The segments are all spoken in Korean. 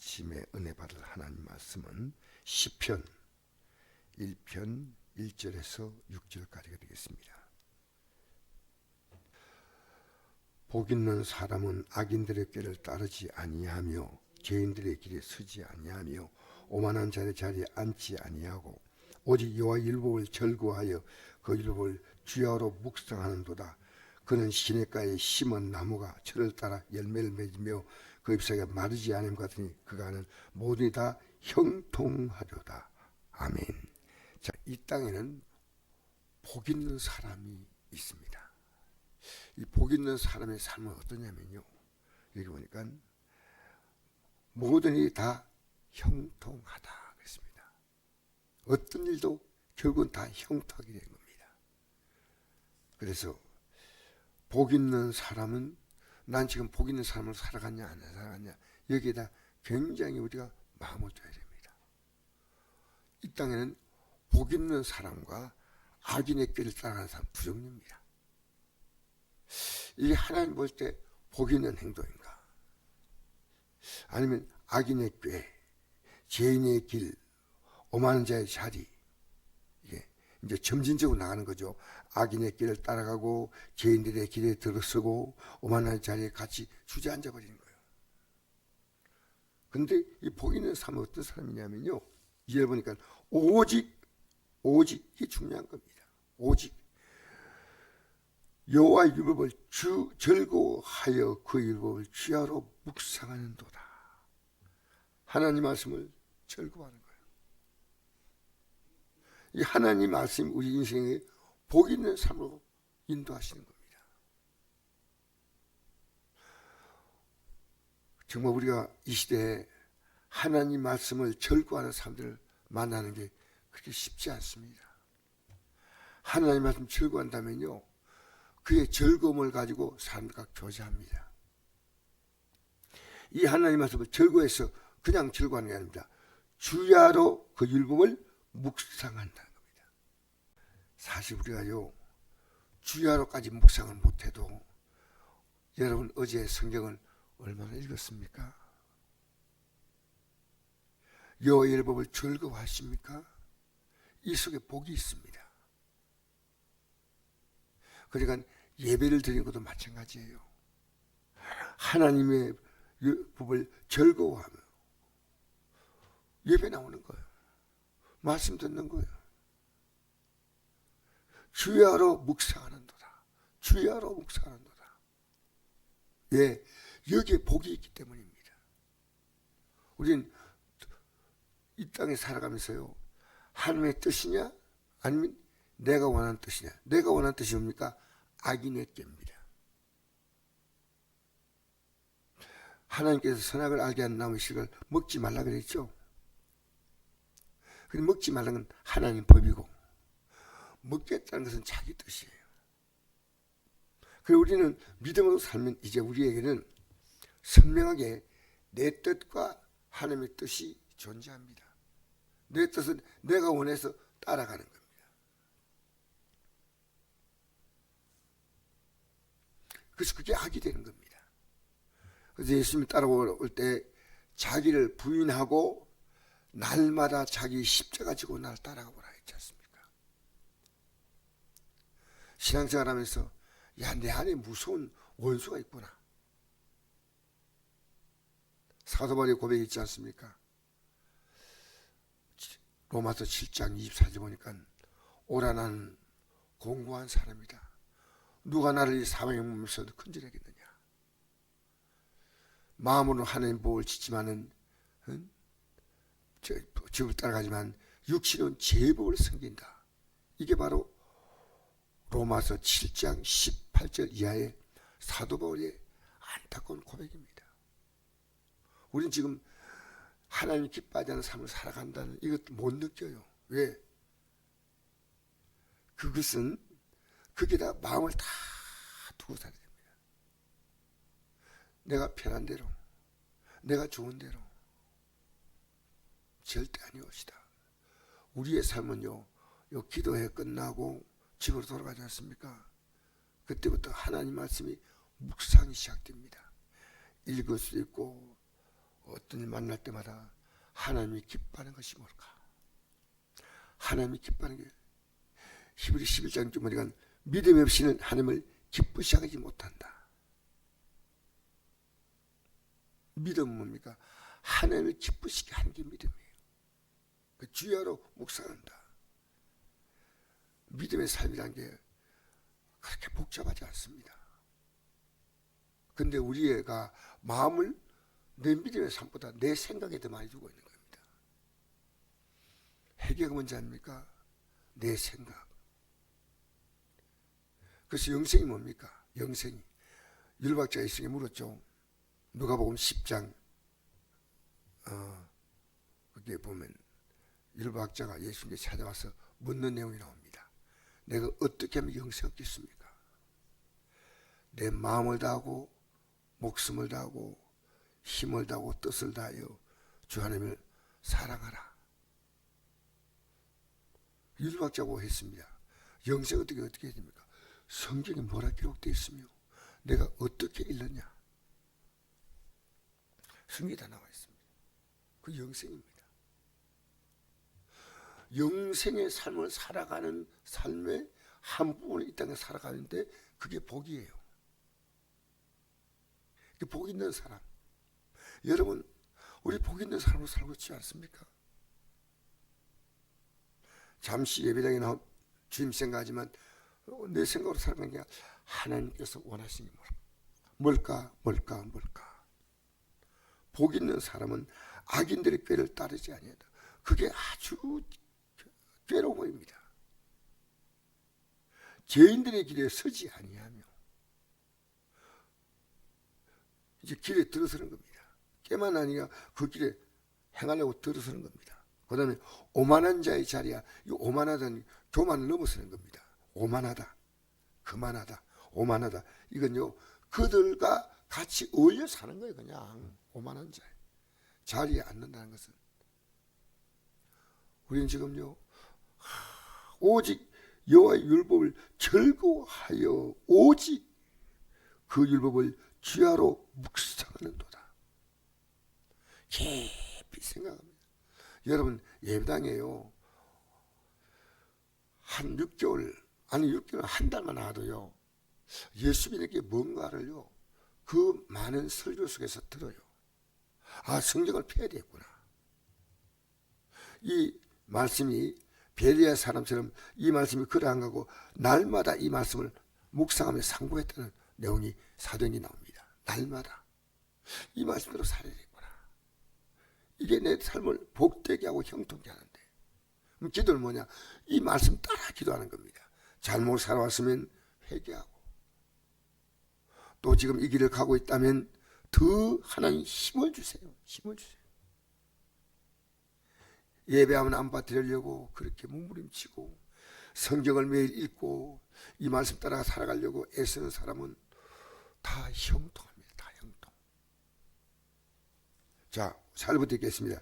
아침에 은혜 받을 하나님 말씀은 시편 1편 1절에서 6절까지가 되겠습니다. 복 있는 사람은 악인들의 길을 따르지 아니하며 죄인들의 길에 서지 아니하며 오만한 자의 자리에 앉지 아니하고 오직 여호와 율법을 절거하여 그 율법을 주야로 묵상하는도다. 그는 시냇가에 심은 나무가 철을 따라 열매를 맺으며 그 잎사귀가 마르지 않음 같으니 하는 모든이 다 형통하려다. 아멘. 자, 이 땅에는 복 있는 사람이 있습니다. 이 복 있는 사람의 삶은 어떠냐면요. 여기 보니까 모든 일이 다 형통하다 그랬습니다. 어떤 일도 결국은 다 형통하게 된 겁니다. 그래서 복 있는 사람은 난 지금 복 있는 삶을 살아갔냐 안 살아갔냐 여기에다 굉장히 우리가 마음을 둬야 됩니다. 이 땅에는 복 있는 사람과 악인의 길을 따라가는 사람 두 종류입니다. 이게 하나님 볼 때 복 있는 행동인가? 아니면 악인의 꾀, 죄인의 길, 오만한 자의 자리 이제 점진적으로 나가는 거죠. 악인의 길을 따라가고 죄인들의 길에 들어서고 오만한 자리에 같이 주저앉아 버리는 거예요. 근데 이 복 있는 사람은 어떤 사람이냐면요. 이제 보니까 오직 오직 이 중요한 겁니다. 오직 여호와 율법을 주 즐거워하여 그 율법을 주야로 묵상하는도다. 하나님 말씀을 즐거워하는 거예요. 이 하나님 말씀 우리 인생에 복 있는 삶으로 인도하시는 겁니다. 정말 우리가 이 시대에 하나님 말씀을 절구하는 사람들을 만나는 게 그렇게 쉽지 않습니다. 하나님 말씀 절구한다면요, 그의 즐거움을 가지고 사람들과 교제합니다. 이 하나님 말씀을 절구해서 그냥 절구하는 게 아닙니다. 주야로 그 율법을 묵상한다는 겁니다. 사실 우리가요, 주야로까지 묵상을 못해도 여러분 어제 성경을 얼마나 읽었습니까? 여호와 율법을 즐거워하십니까? 이 속에 복이 있습니다. 그러니까 예배를 드리는 것도 마찬가지예요. 하나님의 법을 즐거워하며 예배 나오는 거예요. 말씀 듣는 거예요. 주야로 묵상하는도다. 주야로 묵상하는도다. 예, 여기에 복이 있기 때문입니다. 우린 이 땅에 살아가면서요. 하나님의 뜻이냐 아니면 내가 원하는 뜻이냐 내가 원하는 뜻이 뭡니까 악인의 꾀입니다 하나님께서 선악을 알게 하는 나무의 실을 먹지 말라 그랬죠 근데 먹지 말라는 건 하나님 법이고 먹겠다는 것은 자기 뜻이에요 그리고 우리는 믿음으로 살면 이제 우리에게는 선명하게 내 뜻과 하나님의 뜻이 존재합니다 내 뜻은 내가 원해서 따라가는 겁니다. 그래서 그게 악이 되는 겁니다. 그래서 예수님이 따라올 때 자기를 부인하고 날마다 자기 십자가 지고 날 따라가 보라 했지 않습니까? 신앙생활 하면서 야, 내 안에 무서운 원수가 있구나. 사도바리 고백이 있지 않습니까? 로마서 7장 24절 보니까 오라 나는 공고한 사람이다. 누가 나를 이 사망의 몸에서 큰절하겠느냐. 마음으로는 하나님 복을 짓지만은 응? 집을 따라가지만 육신은 제복을 섬긴다. 이게 바로 로마서 7장 18절 이하의 사도 바울의 안타까운 고백입니다. 우리는 지금 하나님 기뻐하지 않는 삶을 살아간다는 이것도 못 느껴요. 왜? 그것은 거기다 마음을 다 두고 살아야 됩니다. 내가 편한 대로, 내가 좋은 대로 절대 아니옵시다. 우리의 삶은요, 요 기도회 끝나고 집으로 돌아가지 않습니까? 그때부터 하나님 말씀이 묵상이 시작됩니다. 읽을 수 있고 어떤 일 만날 때마다 하나님이 기뻐하는 것이 뭘까? 하나님이 기뻐하는 게 히브리 11장 좀 보니까 믿음 없이는 하나님을 기쁘시하지 못한다. 믿음은 뭡니까? 하나님을 기쁘시게 하는 주야로 묵상한다. 믿음의 삶이란 게 그렇게 복잡하지 않습니다. 근데 우리 애가 마음을 내 믿음의 삶보다 내 생각에 더 많이 두고 있는 겁니다. 해결가 뭔지 아닙니까? 내 생각. 그래서 영생이 뭡니까? 영생이. 율박자 이승에 물었죠. 누가복음 10장 어, 거기에 보면 율박자가 예수님께 찾아와서 묻는 내용이 나옵니다. 내가 어떻게 하면 영생 얻겠습니까? 내 마음을 다하고 목숨을 다하고 힘을 다하고 뜻을 다하여 주 하나님을 사랑하라. 율박자고 했습니다. 영생 어떻게 어떻게 해야 됩니까? 성경에 뭐라 기록되어 있으며 내가 어떻게 읽느냐? 성경에 다 나와 있습니다. 그 영생입니다. 영생의 삶을 살아가는 삶의 한 부분을 이 땅에 살아가는데 그게 복이에요. 그 복 있는 사람. 여러분, 우리 복 있는 사람으로 살고 있지 않습니까? 잠시 예배당에 나온 주님 생각하지만 어, 내 생각으로 살아가는 게 하나님께서 원하시는 게 뭘까? 뭘까? 뭘까? 복 있는 사람은 악인들의 꾀를 따르지 아니하다. 그게 아주 괴로움입니다. 죄인들의 길에 서지 아니하며 이제 길에 들어서는 겁니다. 깨만 아니라 그 길에 행하려고 들어서는 겁니다. 그 다음에 오만한 자의 자리야. 이 오만하다는 교만을 넘어서는 겁니다. 오만하다. 그만하다. 오만하다. 이건요, 그들과 같이 어울려 사는 거예요, 그냥. 오만한 자. 자리에 앉는다는 것은. 우리는 지금요, 오직 여호와의 율법을 즐거워하여 오직 그 율법을 주야로 묵상하는도다. 깊이 생각합니다. 여러분 예배당에요. 한 6개월 아니 6개월 한 달만 와도요. 예수님에게 뭔가를요. 그 많은 설교 속에서 들어요. 아 성경을 펴야 되겠구나. 이 말씀이 베리아 사람처럼 이 말씀이 안 가고 날마다 이 말씀을 묵상하며 상고했다는 내용이 사도행이 나옵니다. 날마다 이 말씀대로 살아야 되구나. 이게 내 삶을 복되게 하고 형통케 하는데 기도는 뭐냐? 이 말씀 따라 기도하는 겁니다. 잘못 살아왔으면 회개하고 또 지금 이 길을 가고 있다면 더 하나님 힘을 주세요. 힘을 주세요. 예배하면 안 받으려고 그렇게 몸부림치고 성경을 매일 읽고 이 말씀 따라 살아가려고 애쓰는 사람은 다 형통합니다. 다 형통. 자, 잘부터 읽겠습니다.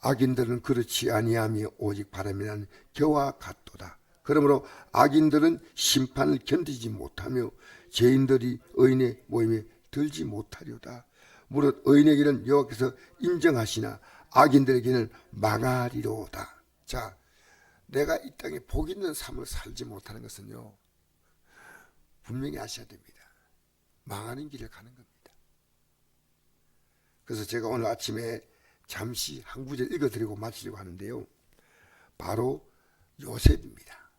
악인들은 그렇지 아니하며 오직 바람이란 겨와 같도다. 그러므로 악인들은 심판을 견디지 못하며 죄인들이 의인의 모임에 들지 못하려다. 무릇 의인에게는 여호와께서 인정하시나 악인들에게는 망하리로다. 자, 내가 이 땅에 복 있는 삶을 살지 못하는 것은요. 분명히 아셔야 됩니다. 망하는 길을 가는 겁니다. 그래서 제가 오늘 아침에 잠시 한 구절 읽어드리고 마치려고 하는데요. 바로 요셉입니다.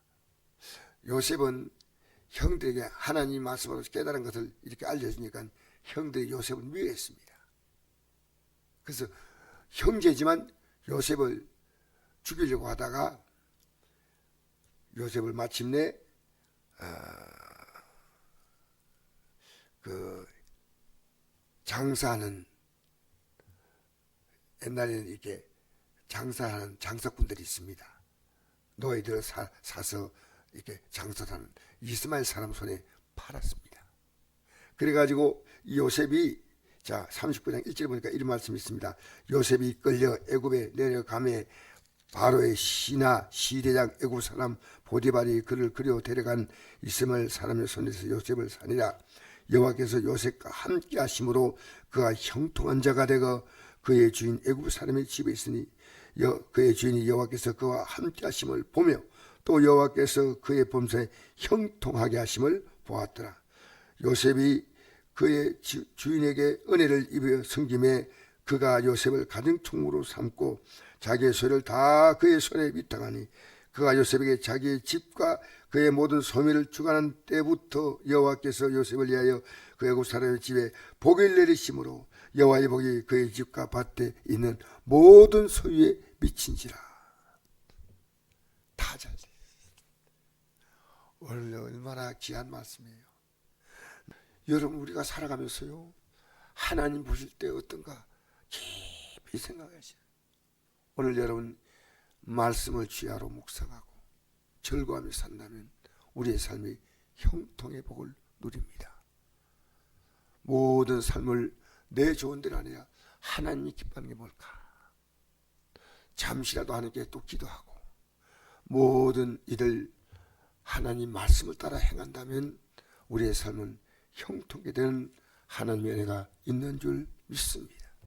요셉은 형들에게 하나님 말씀으로 깨달은 것을 이렇게 알려주니까 형들이 요셉을 미워했습니다. 그래서 형제지만 요셉을 죽이려고 하다가 요셉을 마침내 어, 그 장사하는 옛날에는 이렇게 장사하는 장사꾼들이 있습니다. 노예들을 사, 사서 이렇게 장사하는 이스마엘 사람 손에 팔았습니다. 그래가지고 이 요셉이 자 39장 1절 보니까 이런 말씀이 있습니다. 요셉이 끌려 애굽에 내려가매 바로의 시나 시대장 애굽 사람 보디발이 그를 그려 데려간 이스마엘 사람의 손에서 요셉을 사니라 여호와께서 요셉과 함께 하심으로 그가 형통한 자가 되고 그의 주인 애굽 사람의 집에 있으니 여, 그의 주인이 여호와께서 그와 함께 하심을 보며 또 여호와께서 그의 범사에 형통하게 하심을 보았더라. 요셉이 그의 주- 주인에게 은혜를 입어 섬김에 그가 요셉을 가정 총무로 삼고 자기의 소를 다 그의 손에 위탁하니 그가 요셉에게 자기의 집과 그의 모든 소매를 주관한 때부터 여호와께서 요셉을 위하여 그 애굽 사람의 집에 복을 내리심으로 여호와의 복이 그의 집과 밭에 있는 모든 소유에 미친지라 다잘 돼. 오늘 얼마나 귀한 말씀이에요. 여러분 우리가 살아가면서요 하나님 보실 때 어떤가 깊이 생각하세요. 오늘 여러분 말씀을 주야로 묵상하고 절거하며 산다면 우리의 삶이 형통의 복을 누립니다. 모든 삶을 내 좋은 대로 아니라 하나님이 기뻐하는 게 뭘까? 잠시라도 하나님께 또 기도하고 모든 이들 하나님 말씀을 따라 행한다면 우리의 삶은 형통하게 되는 하나님의 은혜가 있는 줄 믿습니다.